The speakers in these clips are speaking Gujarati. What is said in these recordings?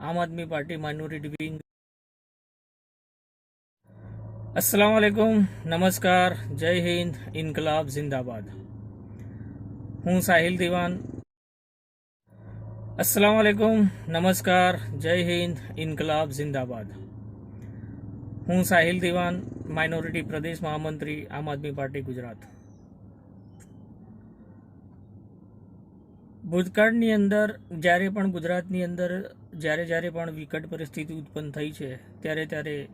આમ આદમી પાર્ટી માઇનોરિટી વિંગ अस्सलाम वालेकुम નમસ્કાર જય હિન્દ ઇન્કલાબ જિંદાબાદ હું સાહિલ દિવાન अस्सलाम वालेकुम નમસ્કાર જય હિન્દ ઇન્કલાબ જિંદાબાદ હું સાહિલ દિવાન માઇનોરિટી પ્રદેશ મહામંત્રી આમ આદમી પાર્ટી ગુજરાત ભૂતકાળની અંદર જ્યારે પણ ગુજરાતની અંદર જ્યારે જ્યારે પણ વિકટ પરિસ્થિતિ ઉત્પન્ન થઈ છે, ત્યારે ત્યારે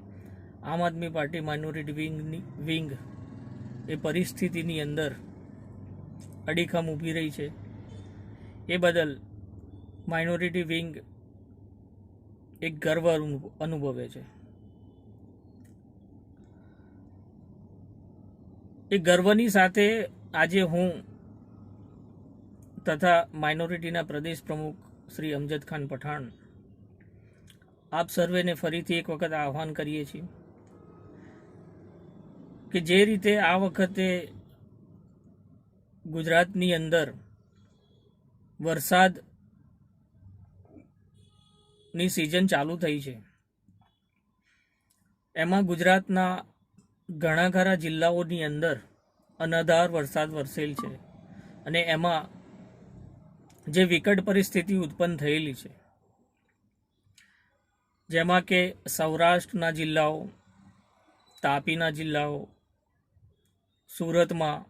આમ આદમી પાર્ટી માઇનોરિટી વિંગની વિંગ એ પરિસ્થિતિની અંદર અડીખમ ઊભી રહી છે. એ બદલ માઇનોરિટી વિંગ એક ગર્વ અનુ- અનુભવે છે. એ ગર્વની સાથે આજે હું તથા માઇનોરિટીના પ્રદેશ પ્રમુખ શ્રી અમજદ ખાન પઠાણ આપ સર્વેને ફરીથી એક વખત આહ્વાન કરીએ છીએ કે જે રીતે આ વખતે ગુજરાતની અંદર વરસાદની સિઝન ચાલુ થઈ છે. એમાં ગુજરાતના ઘણા ખરા જિલ્લાઓની અંદર અનધાર વરસાદ વરસેલ છે અને એમાં જે વિકટ પરિસ્થિતિ ઉત્પન્ન થયેલી છે. જેમાં કે સૌરાષ્ટ્રના જિલ્લાઓ, તાપીના જિલ્લાઓ, સુરતમાં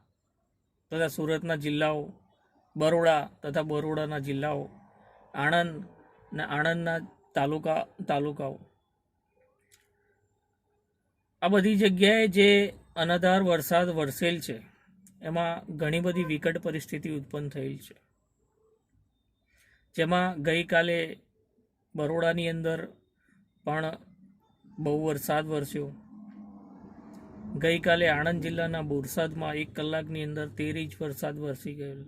તથા સુરતના જિલ્લાઓ, બરોડા તથા બરોડાના જિલ્લાઓ, આણંદ ને આણંદના તાલુકા, તાલુકાઓ. આ બધી જગ્યાએ જે અનધાર વરસાદ વરસેલ છે, એમાં ઘણી બધી વિકટ પરિસ્થિતિ ઉત્પન્ન થયેલ છે. જેમાં ગઈકાલે બરોડાની અંદર પણ બહુ વરસાદ વરસ્યો. ગઈકાલે આણંદ જિલ્લાના બોરસાદમાં એક કલાકની અંદર તેર ઇંચ વરસાદ વરસી ગયેલ.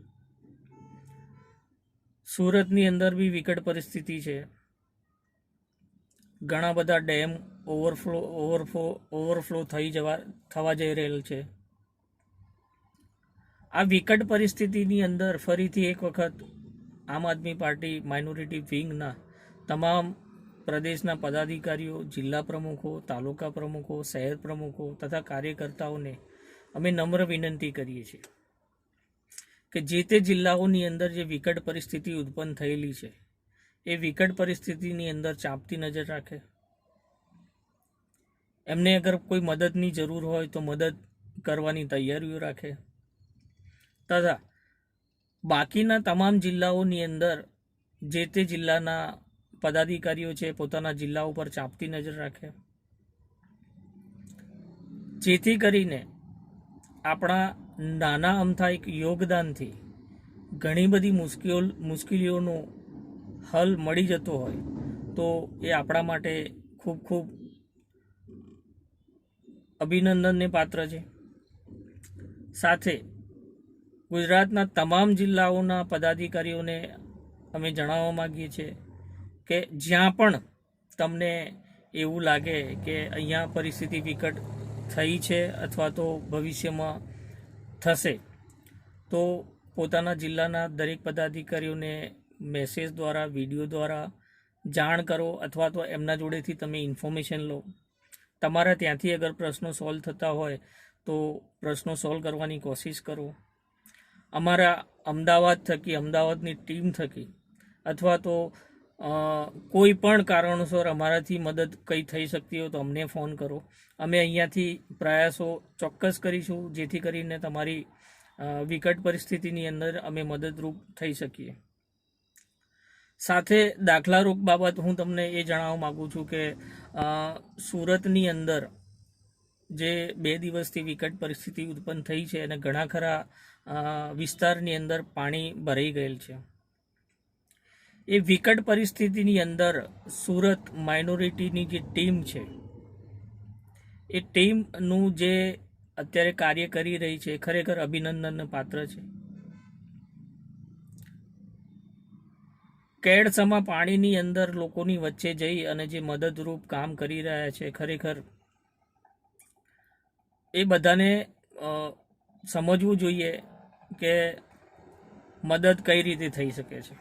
સુરતની અંદર બી વિકટ પરિસ્થિતિ છે. ઘણા બધા ડેમ ઓવરફ્લો ઓવરફ્લો ઓવરફ્લો થઈ જવા, થવા જઈ રહેલ છે. આ વિકટ પરિસ્થિતિની અંદર ફરીથી એક વખત આમ આદમી પાર્ટી માઇનોરિટી વિંગના તમામ પ્રદેશના પદાધિકારીઓ, જિલ્લા પ્રમુખો, તાલુકા પ્રમુખો, શહેર પ્રમુખો તથા કાર્યકર્તાઓને અમે નમ્ર વિનંતી કરીએ છીએ કે જે તે જિલ્લાઓની અંદર જે વિકટ પરિસ્થિતિ ઉત્પન્ન થયેલી છે, એ વિકટ પરિસ્થિતિની અંદર ચાંપતી નજર રાખે. એમને અગર કોઈ મદદની જરૂર હોય તો મદદ કરવાની તૈયારીઓ રાખે. તથા બાકીના તમામ જિલ્લાઓની અંદર જે તે જિલ્લાના પદાધિકારીઓ છે પોતાના જિલ્લા ઉપર ચાંપતી નજર રાખે. જેથી કરીને આપણા નાના અમથા એક યોગદાનથી ઘણી બધી મુશ્કેલ, મુશ્કેલીઓનો હલ મળી જતો હોય તો એ આપણા માટે ખૂબ ખૂબ અભિનંદનને પાત્ર છે. સાથે ગુજરાતના તમામ જિલ્લાઓના પદાધિકારીઓને અમે જણાવવા માગીએ છીએ કે જ્યાં પણ તમને એવું લાગે કે અહીંયા પરિસ્થિતિ વિકટ થઈ છે અથવા તો ભવિષ્યમાં થશે, તો પોતાના જિલ્લાના દરેક પદાધિકારીઓને મેસેજ દ્વારા વીડિયો દ્વારા જાણ કરો અથવા તો એમના જોડેથી તમે ઇન્ફોર્મેશન લો. તમારા ત્યાંથી અગર પ્રશ્નો સોલ્વ થતા હોય તો પ્રશ્નો સોલ્વ કરવાની કોશિશ કરો. અમારા અમદાવાદ થકી, અમદાવાદની ટીમ થકી અથવા તો કોઈ પણ કારણોસર અમારાથી મદદ કંઈ થઈ શકતી હોય તો અમને ફોન કરો. અમે અહીંયાથી પ્રયાસો ચોક્કસ કરીશું, જેથી કરીને તમારી વિકટ પરિસ્થિતિની અંદર અમે મદદરૂપ થઈ શકીએ. સાથે દાખલારૂપ બાબત હું તમને એ જણાવવા માગું છું કે સુરતની અંદર જે બે દિવસથી વિકટ પરિસ્થિતિ ઉત્પન્ન થઈ છે અને ઘણા ખરા વિસ્તારની અંદર પાણી ભરાઈ ગયેલ છે. એ વિકટ પરિસ્થિતિની અંદર સુરત માઇનોરિટીની જે ટીમ છે, એ ટીમનું જે અત્યારે કાર્ય કરી રહી છે ખરેખર અભિનંદનને પાત્ર છે. કેડસમાં પાણીની અંદર લોકોની વચ્ચે જઈ અને જે મદદરૂપ કામ કરી રહ્યા છે, ખરેખર એ બધાને સમજવું જોઈએ કે મદદ કઈ રીતે થઈ શકે છે.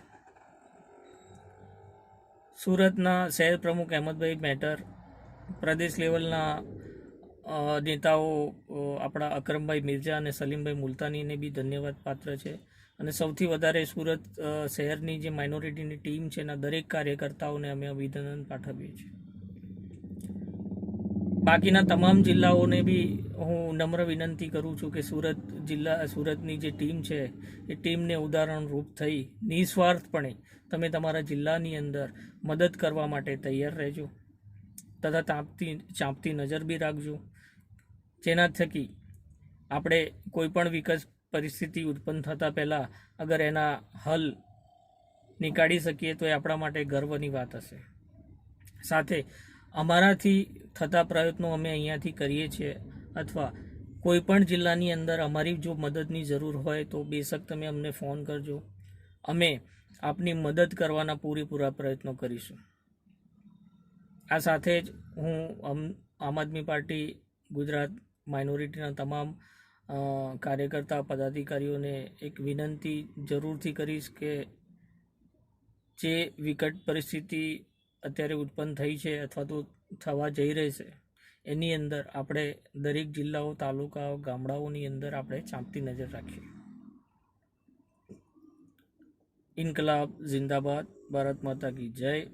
સુરતના શહેર પ્રમુખ અહેમદભાઈ મેટર, પ્રદેશ લેવલના નેતાઓ આપણા અકરમભાઈ મિર્ઝા અને સલીમભાઈ મુલતાનીને બી ધન્યવાદ પાત્ર છે. અને સૌથી વધારે સુરત શહેરની જે માઇનોરિટીની ટીમ છે એના દરેક કાર્યકર્તાઓને અમે અભિનંદન પાઠવીએ છીએ. બાકીના તમામ જિલ્લાઓને બી હું નમ્ર વિનંતી કરું છું કે સુરત જિલ્લા, સુરતની જે ટીમ છે, એ ટીમને ઉદાહરણરૂપ થઈ નિસ્વાર્થપણે તમે તમારા જિલ્લાની અંદર મદદ કરવા માટે તૈયાર રહેજો. તથા તાપતી, ચાંપતી નજર બી રાખજો. જેના થકી આપણે કોઈપણ વિકસ પરિસ્થિતિ ઉત્પન્ન થતાં પહેલાં અગર એના હલ નીકાળી શકીએ તો એ આપણા માટે ગર્વની વાત હશે. સાથે અમારાથી થતા પ્રયત્નો અમે અહીંયાથી કરીએ છીએ અથવા કોઈ પણ જિલ્લાની અંદર અમારી જો મદદની જરૂર હોય તો બેશક તમે અમને ફોન કરજો. અમે આપની મદદ કરવાના પૂરેપૂરા પ્રયત્નો કરીશું. આ સાથે જ હું આમ આદમી પાર્ટી, ગુજરાત માઇનોરિટીના તમામ કાર્યકર્તા, પદાધિકારીઓને એક વિનંતી જરૂરથી કરીશ કે જે વિકટ પરિસ્થિતિ અત્યારે ઉત્પન્ન થઈ છે અથવા તો થવા જઈ રહી છે. એની અંદર આપણે દરેક જિલ્લાઓ, તાલુકાઓ, ગામડાઓની અંદર આપણે ચાંપતી નજર રાખીએ. ઇન્કલાબ, જિંદાબાદ, ભારત માતા કી જય.